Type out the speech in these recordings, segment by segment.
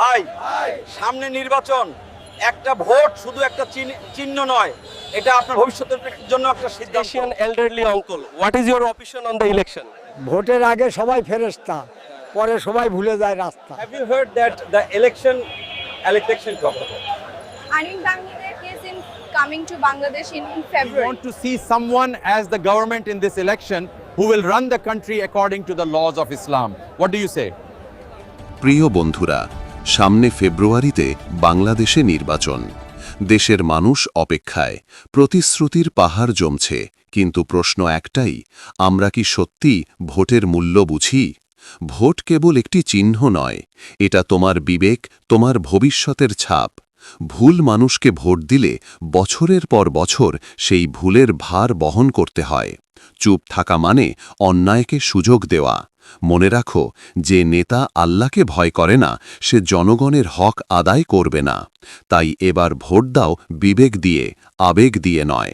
ভাই সামনে নির্বাচন একটা ভোট শুধু একটা চিহ্ন নয় এটা আপনার ভবিষ্যতের জন্য একটা সিদ্ধান্ত। Elderly uncle what is your opinion on the election ভোটের আগে সবাই ফেরেশতা পরে সবাই ভুলে যায় রাস্তা। Have you heard that the election election coming to bangladesh in february. We want to see someone as the government in this election who will run the country according to the laws of Islam what do you say? প্রিয় বন্ধুরা সামনে ফেব্রুয়ারিতে বাংলাদেশে নির্বাচন। দেশের মানুষ অপেক্ষায়, প্রতিশ্রুতির পাহাড় জমছে, কিন্তু প্রশ্ন একটাই, আমরা কি সত্যি ভোটের মূল্য বুঝি? ভোট কেবল একটি চিহ্ন নয়, এটা তোমার বিবেক, তোমার ভবিষ্যতের ছাপ। ভুল মানুষকে ভোট দিলে বছরের পর বছর সেই ভুলের ভার বহন করতে হয়। চুপ থাকা মানে অন্যায়কে সুযোগ দেওয়া। মনে রাখো, যে নেতা আল্লাহকে ভয় করে না, সে জনগণের হক আদায় করবে না। তাই এবার ভোট দাও, বিবেক দিয়ে, আবেগ দিয়ে নয়।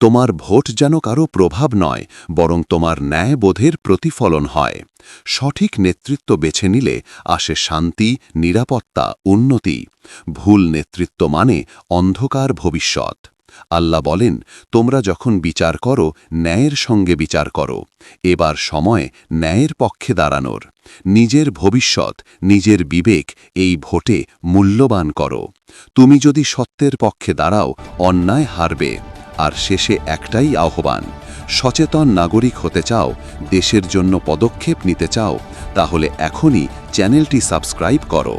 তোমার ভোট যেন কারও প্রভাব নয়, বরং তোমার ন্যায়বোধের প্রতিফলন হয়। সঠিক নেতৃত্ব বেছে নিলে আসে শান্তি, নিরাপত্তা, উন্নতি। ভুল নেতৃত্ব মানে অন্ধকার ভবিষ্যৎ। আল্লাহ বলেন, তোমরা যখন বিচার করো, ন্যায়ের সঙ্গে বিচার করো। এবার সময় ন্যায়ের পক্ষে দাঁড়ানোর। নিজের ভবিষ্যৎ, নিজের বিবেক এই ভোটে মূল্যবান করো। তুমি যদি সত্যের পক্ষে দাঁড়াও, অন্যায় হারবে, আর শেষে একটাই আহ্বান, সচেতন নাগরিক হতে চাও, দেশের জন্য পদক্ষেপ নিতে চাও, তাহলে এখনই চ্যানেলটি সাবস্ক্রাইব করো।